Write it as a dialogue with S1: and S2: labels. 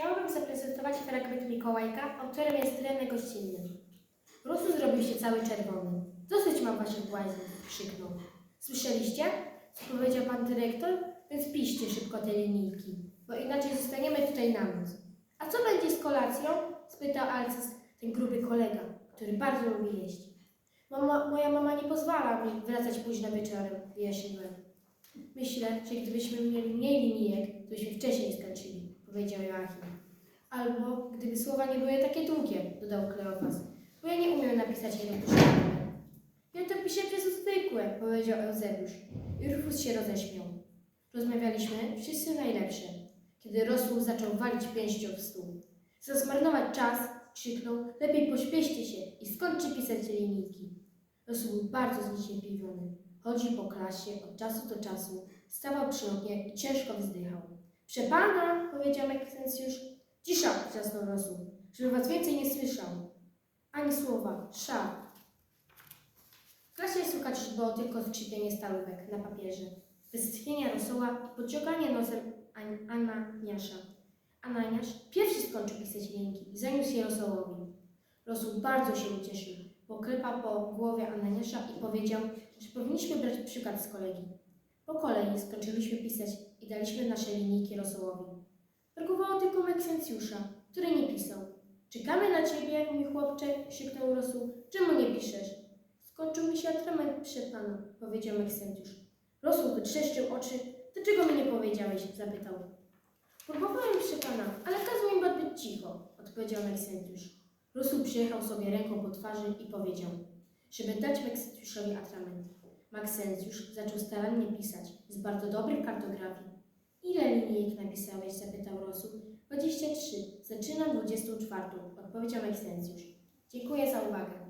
S1: Chciałabym zaprezentować fragment Mikołajka, autorem jest René Gościnny. Rusu zrobił się cały czerwony. Dosyć mam waszych błaźnów, krzyknął. Słyszeliście, co powiedział pan dyrektor? Więc piszcie szybko te linijki, bo inaczej zostaniemy tutaj na noc. A co będzie z kolacją? spytał Alces, ten gruby kolega, który bardzo lubi jeść. Mama, moja mama nie pozwala mi wracać późno wieczorem, wyjaśniłem. Myślę, że gdybyśmy mieli mniej linijek, to byśmy wcześniej skończyli, powiedział Joachim. Albo gdyby słowa nie były takie długie, dodał Kleofas, bo ja nie umiem napisać jednopiszowego. Ja to piszę przez zwykłe, powiedział Euseusz. I Rufus się roześmiał. Rozmawialiśmy wszyscy najlepsze, kiedy Rosół zaczął walić pięścią w stół. Za zmarnować czas, krzyknął, lepiej pośpieszcie się i skończcie pisać linijki. Rosół był bardzo zniecierpliwiony. Chodził po klasie od czasu do czasu, stawał przy oknie i ciężko wzdychał. Przepana, powiedział Maksencjusz. Cisza, wrzasnął Rosół, żeby was więcej nie słyszał. Ani słowa, szal. W klasie słychać było tylko skrzypienie stalówek na papierze, westchnienia rosoła i pociąganie nosem An- Ananiasza. Ananiasz pierwszy skończył pisać linki i zaniósł je rosołowi. Rosół bardzo się ucieszył, poklepał po głowie Ananiasza i powiedział, że powinniśmy brać przykład z kolegi. Po kolei skończyliśmy pisać daliśmy nasze linijki rosołowi. Brakowało tylko Meksencjusza, który nie pisał. Czekamy na ciebie, mój chłopcze, krzyknął Rosół. Czemu nie piszesz? Skończył mi się atrament przed panem, powiedział Meksencjusz. Rosół wytrzeszczył oczy. Dlaczego mi nie powiedziałeś? zapytał. Próbowałem przy pana, ale kazał mi być cicho, odpowiedział Meksencjusz. Rosół przyjechał sobie ręką po twarzy i powiedział, żeby dać Meksencjuszowi atrament. Maksencjusz zaczął starannie pisać, z bardzo dobrych kartografii. Ile linijek napisałeś? zapytał Rosół. 23. Zaczynam 24. odpowiedział Maksencjusz. Dziękuję za uwagę.